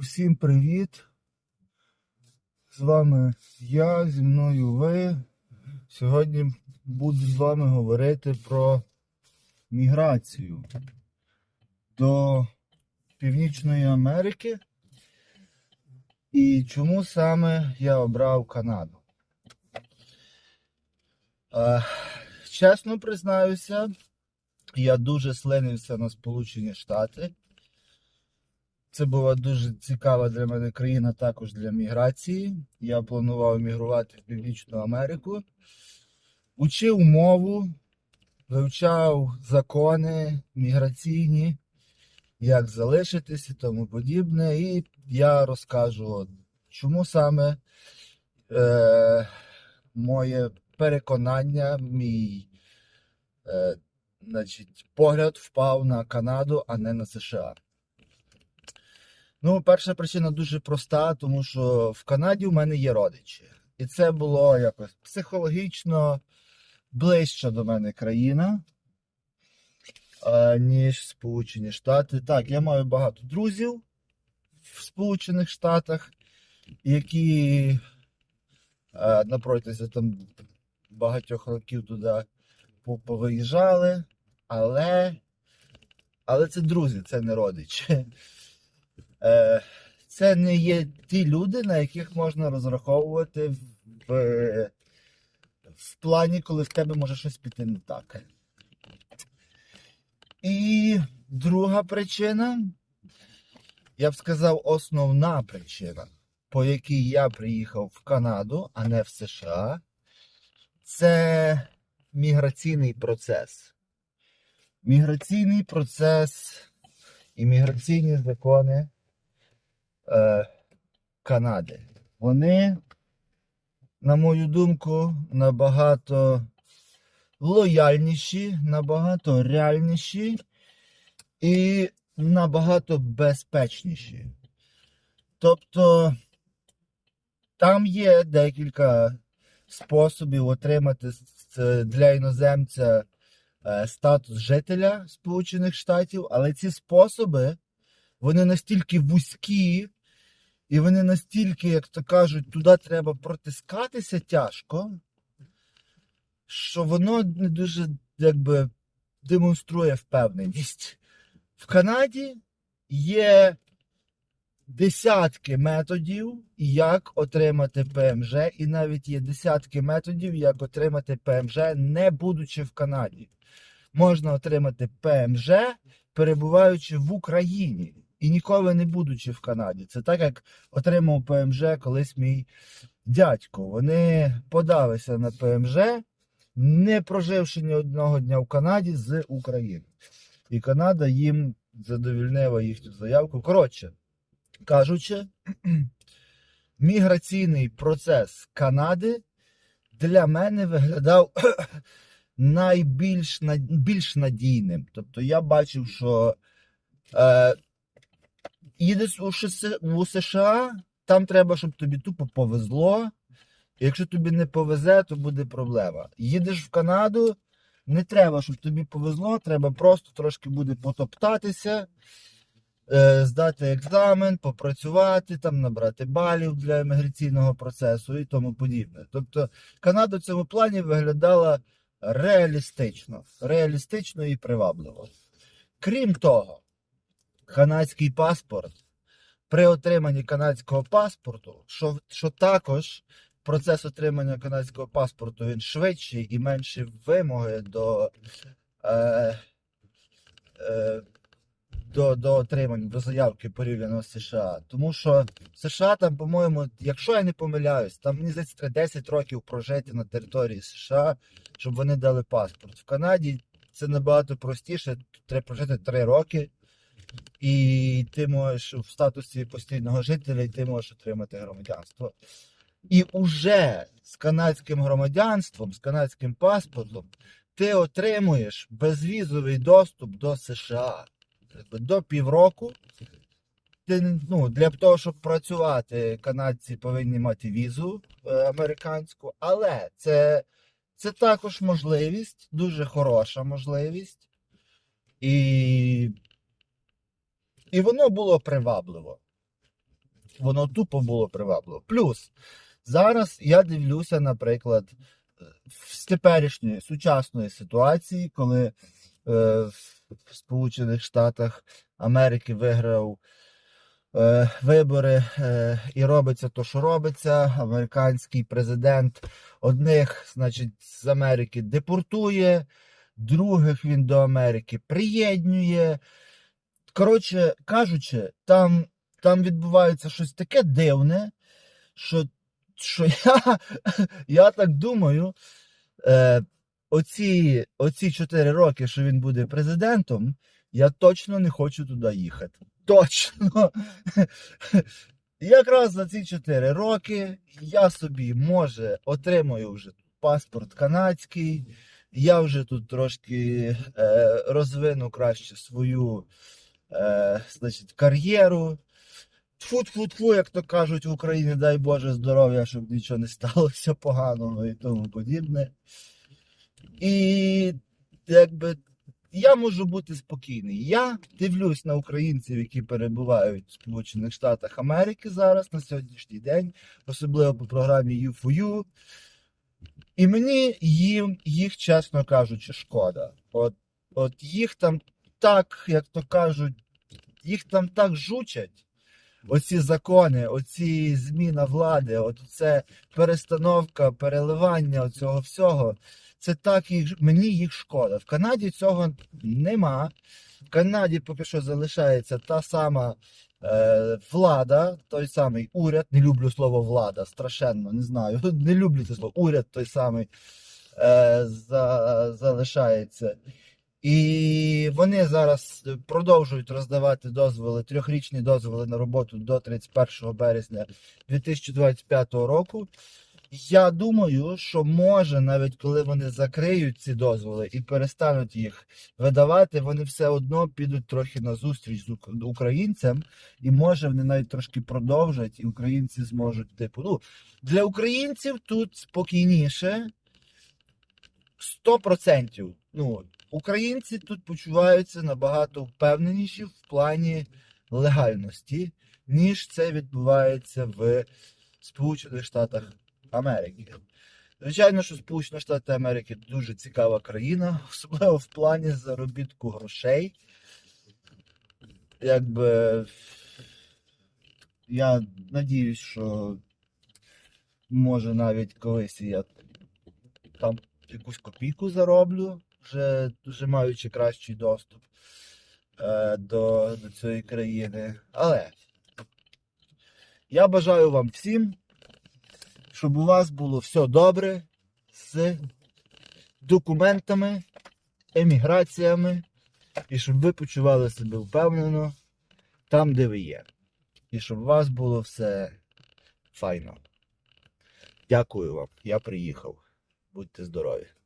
Усім привіт! З вами я, зі мною ви. Сьогодні буду з вами говорити про міграцію до Північної Америки і чому саме я обрав Канаду. Е, чесно признаюся, я дуже слинився на Сполучені Штати. Це була дуже цікава для мене країна також для міграції. Я планував мігрувати в Північну Америку. Учив мову, вивчав закони міграційні, як залишитись і тому подібне. І я розкажу, чому саме е, моє переконання, мій е, значить, погляд впав на Канаду, а не на США. Ну, перша причина дуже проста, тому що в Канаді у мене є родичі. І це було якось психологічно ближча до мене країна, е, ніж Сполучені Штати. Так, я маю багато друзів в Сполучених Штатах, які е, на протязі там багатьох років туди по- повиїжджали, але, але це друзі, це не родичі. Е, це не є ті люди, на яких можна розраховувати в, в плані, коли в тебе може щось піти не так. І друга причина, я б сказав, основна причина, по якій я приїхав в Канаду, а не в США, це міграційний процес. Міграційний процес міграційні закони е, Канади. Вони, на мою думку, набагато лояльніші, набагато реальніші і набагато безпечніші. Тобто там є декілька способів отримати для іноземця е, статус жителя Сполучених Штатів, але ці способи вони настільки вузькі, і вони настільки, як то кажуть, туди треба протискатися тяжко, що воно не дуже якби демонструє впевненість. В Канаді є десятки методів, як отримати ПМЖ, і навіть є десятки методів, як отримати ПМЖ, не будучи в Канаді. Можна отримати ПМЖ, перебуваючи в Україні і ніколи не будучи в Канаді. Це так, як отримав ПМЖ колись мій дядько. Вони подалися на ПМЖ, не проживши ні одного дня в Канаді з України. І Канада їм задовільнила їхню заявку. Коротше кажучи, міграційний процес Канади для мене виглядав найбільш більш надійним. Тобто я бачив, що е, їдеш у, США, там треба, щоб тобі тупо повезло. Якщо тобі не повезе, то буде проблема. Їдеш в Канаду, не треба, щоб тобі повезло, треба просто трошки буде потоптатися, е, здати екзамен, попрацювати, там, набрати балів для еміграційного процесу і тому подібне. Тобто Канада в цьому плані виглядала реалістично, реалістично і привабливо. Крім того, канадський паспорт при отриманні канадського паспорту, що, що також процес отримання канадського паспорту він швидший і менші вимоги до, е, е, до, до отримання, до заявки порівняно з США. Тому що США там, по-моєму, якщо я не помиляюсь, там мені здається, треба 10 років прожити на території США, щоб вони дали паспорт. В Канаді це набагато простіше, треба прожити 3 роки. І ти можеш в статусі постійного жителя, і ти можеш отримати громадянство. І уже з канадським громадянством, з канадським паспортом, ти отримуєш безвізовий доступ до США до півроку. Ти, ну, для того, щоб працювати, канадці повинні мати візу е, американську, але це, це також можливість, дуже хороша можливість. І, і воно було привабливо. воно тупо було привабливо. Плюс зараз я дивлюся, наприклад, з теперішньої сучасної ситуації, коли е, в Сполучених Штатах Америки виграв е, вибори е, і робиться то, що робиться. Американський президент одних, значить, з Америки депортує, других він до Америки приєднує. Коротше кажучи, там, там відбувається щось таке дивне, що, що я, я так думаю, е, оці, оці 4 роки, що він буде президентом, я точно не хочу туди їхати. Точно. Якраз за ці 4 роки я собі, може, отримаю вже паспорт канадський, я вже тут трошки е, розвину краще свою е, значить, кар'єру. Тфу-тфу-тфу, як то кажуть в Україні, дай Боже здоров'я, щоб нічого не сталося поганого і тому подібне. І якби я можу бути спокійний. Я дивлюсь на українців, які перебувають в Сполучених Штатах Америки зараз на сьогоднішній день, особливо по програмі U4U. І мені їм, їх, чесно кажучи, шкода. От, от їх там так, як то кажуть, їх там так жучать. Оці закони, оці зміна влади, от це перестановка, переливання цього всього. Це так їх мені їх шкода. В Канаді цього нема. В Канаді поки що залишається та сама е, влада, той самий уряд. Не люблю слово влада, страшенно, не знаю. Не люблю це слово. Уряд той самий е, за, залишається. І вони зараз продовжують роздавати дозволи, трьохрічні дозволи на роботу до 31 березня 2025 року. Я думаю, що може, навіть коли вони закриють ці дозволи і перестануть їх видавати, вони все одно підуть трохи на зустріч з українцям, і може вони навіть трошки продовжать, і українці зможуть, типу, ну для українців тут спокійніше 100%. Ну, українці тут почуваються набагато впевненіші в плані легальності, ніж це відбувається в Сполучених Штатах Америки. Звичайно, що Сполучені Штати Америки дуже цікава країна, особливо в плані заробітку грошей. Якби я надіюсь, що може навіть колись я там якусь копійку зароблю, вже, вже маючи кращий доступ е, до, до цієї країни. Але я бажаю вам всім, щоб у вас було все добре з документами, еміграціями, і щоб ви почували себе впевнено там, де ви є. І щоб у вас було все файно. Дякую вам. Я приїхав. Будьте здорові.